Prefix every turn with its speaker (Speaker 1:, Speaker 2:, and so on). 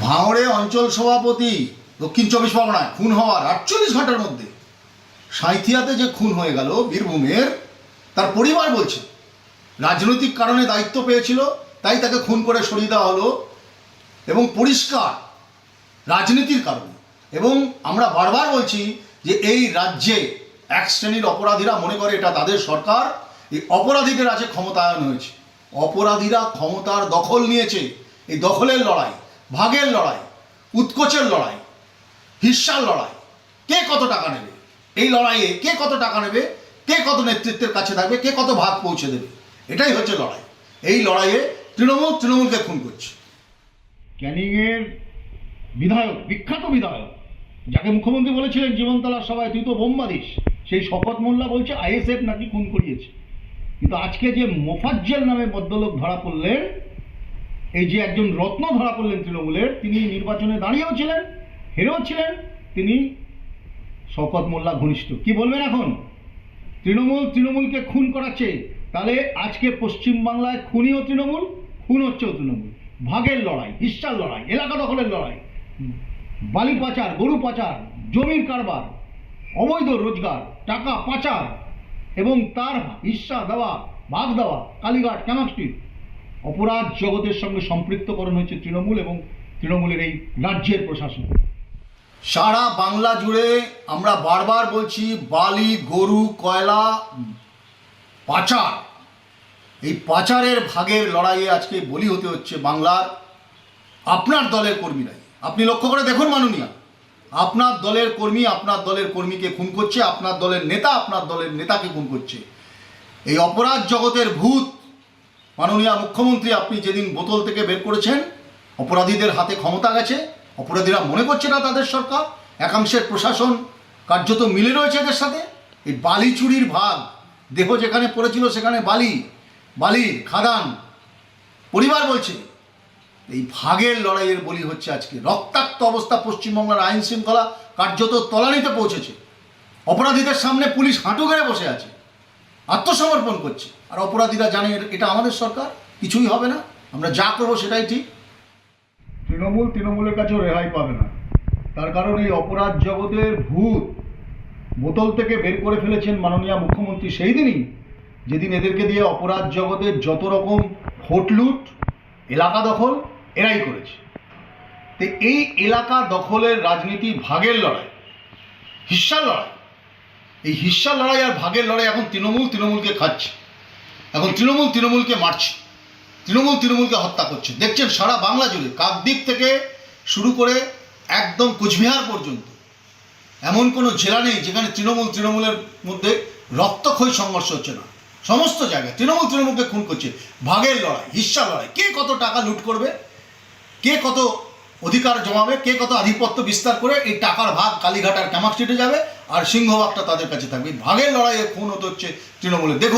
Speaker 1: ভাঙড়ে অঞ্চল সভাপতি দক্ষিণ চব্বিশ পরগনায় খুন হওয়ার আটচল্লিশ ঘণ্টার মধ্যে। সাঁইথিয়াতে যে খুন হয়ে গেল বীরভূমের, তার পরিবার বলছে, রাজনৈতিক কারণে দায়িত্ব পেয়েছিল, তাই তাকে খুন করে সরিয়ে দেওয়া হলো। এবং পরিষ্কার রাজনীতির কারণে। এবং আমরা বারবার বলছি যে এই রাজ্যে এক শ্রেণির অপরাধীরা মনে করে এটা তাদের সরকার, এই অপরাধীদের আছে ক্ষমতায়ন হয়েছে। অপরাধীরা ক্ষমতার দখল নিয়েছে। এই দখলের লড়াই ভাগের লড়াই, উৎকোচের লড়াই হিস্সার লড়াই। কে কত টাকা নেবে? এই লড়াইয়ে কে কত টাকা নেবে? কে কত নেতৃত্বের কাছে থাকবে? কে কত ভাগ পৌঁছে দেবে? এটাই হচ্ছে লড়াই। এই লড়াইয়ে তৃণমূল তৃণমূলকে খুন করছে। ক্যানিংয়ের বিধায়ক, বিখ্যাত বিধায়ক, যাকে মুখ্যমন্ত্রী বলেছিলেন, জীবনতলার সভায়, তুই তো বোম্বা দিস সেই শপথ মোল্লা বলছে, আইএসএফ নাকি খুন করিয়েছে। কিন্তু আজকে যে মোফাজ্জেল নামে ভদ্রলোক ধরা পড়লেন এই যে একজন রত্ন ধরা পড়লেন তৃণমূলের, তিনি নির্বাচনে দাঁড়িয়েও ছিলেন, হেরেও ছিলেন, তিনি শওকত মোল্লা ঘনিষ্ঠ। কি বলবেন এখন? তৃণমূল তৃণমূলকে খুন করাচ্ছে, তাহলে আজকে পশ্চিমবাংলায় খুনিও তৃণমূল, খুন হচ্ছেও তৃণমূল। ভাগের লড়াই, হিস্সার লড়াই, এলাকা দখলের লড়াই। বালি পাচার, গরু পাচার, জমির কারবার, অবৈধ রোজগার, টাকা পাচার, এবং তার হিস্সা দেওয়া, ভাগ দেওয়া, কালীঘাট ক্যামাক স্ট্রিট অপরাধ জগতের সঙ্গে সম্পৃক্তকরণ হয়েছে তৃণমূল এবং তৃণমূলের এই রাজ্যের প্রশাসন। সারা বাংলা জুড়ে আমরা বারবার বলছি, বালি, গরু, কয়লা, পাচার। এই পাচারের ভাগের লড়াইয়ে আজকে বলি হতে হচ্ছে বাংলার আপনার দলের কর্মীরাই। আপনি লক্ষ্য করে দেখুন মাননীয়া, আপনার দলের কর্মী আপনার দলের কর্মীকে খুন করছে, আপনার দলের নেতা আপনার দলের নেতাকে খুন করছে। এই অপরাধ জগতের ভূত মাননীয় মুখ্যমন্ত্রী আপনি যেদিন বোতল থেকে বের করেছেন, অপরাধীদের হাতে ক্ষমতা গেছে, অপরাধীরা মনে করছে না তাদের সরকার, একাংশের প্রশাসন কার্যত মিলে রয়েছে এদের সাথে। এই বালি চুরির ভাগ, দেহ যেখানে পড়েছিল সেখানে বালি বালির খাদান, পরিবার বলছে। এই ভাগের লড়াইয়ের বলি হচ্ছে আজকে। রক্তাক্ত অবস্থা পশ্চিমবঙ্গের আইন শৃঙ্খলা কার্যত তলানিতে পৌঁছেছে। অপরাধীদের সামনে পুলিশ হাঁটু গেড়ে বসে আছে। আত্মসমর্পণ করছে। আর অপরাধীরা জানে এটা আমাদের সরকার, কিছুই হবে না। আমরা যা করব সেটাই ঠিক। তৃণমূল তৃণমূলের কাছেও রেহাই পাবে না। তার কারণ এই অপরাধ জগতের ভূত বোতল থেকে বের করে ফেলেছেন মাননীয় মুখ্যমন্ত্রী সেই দিনই, যেদিন এদেরকে দিয়ে অপরাধ জগতের যত রকম ভোট লুট, এলাকা দখল, এরাই করেছে। তো এই এলাকা দখলের রাজনীতি ভাগের লড়াই, হিস্সার লড়াই। এই হিস্সার লড়াই আর ভাগের লড়াই এখন তৃণমূল তৃণমূলকে খাচ্ছে। এখন তৃণমূল তৃণমূলকে মারছে। তৃণমূল তৃণমূলকে হত্যা করছে। দেখছেন সারা বাংলা জুড়ে কাকদ্বীপ থেকে শুরু করে একদম কোচবিহার পর্যন্ত। এমন কোনো জেলা নেই যেখানে তৃণমূল তৃণমূলের মধ্যে রক্তক্ষয়ী সংঘর্ষ হচ্ছে না। সমস্ত জায়গায় তৃণমূল তৃণমূলকে খুন করছে। ভাগের লড়াই, হিস্সা লড়াই। কে কত টাকা লুট করবে? কে কত অধিকার জমাবে? কে কত আধিপত্য বিস্তার করে এই টাকার ভাগ কালীঘাট আর ক্যামাক স্ট্রিটে যাবে? আর সিংহভাগটা তাদের কাছে থাকবে। ভাগের লড়াইয়ে খুন হতে হচ্ছে তৃণমূলের। দেখুন